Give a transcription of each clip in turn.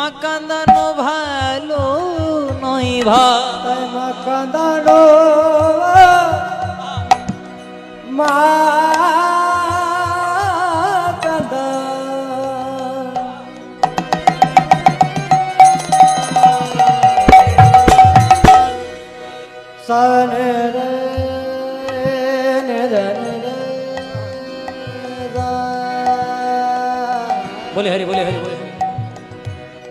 মা কান্দানো ভালো নয় ভাই মা কাঁদানো মা কাঁদা। সনে রে নে রে নে রে গা।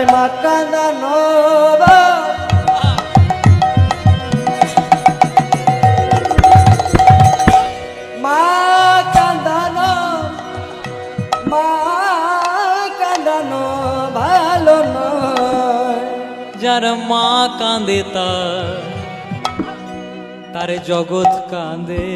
তাই মা কান্দানো মা কান্দানো মা কান্দানো ভালো নয়। যার মা কাঁদে তার জগৎ কাঁদে।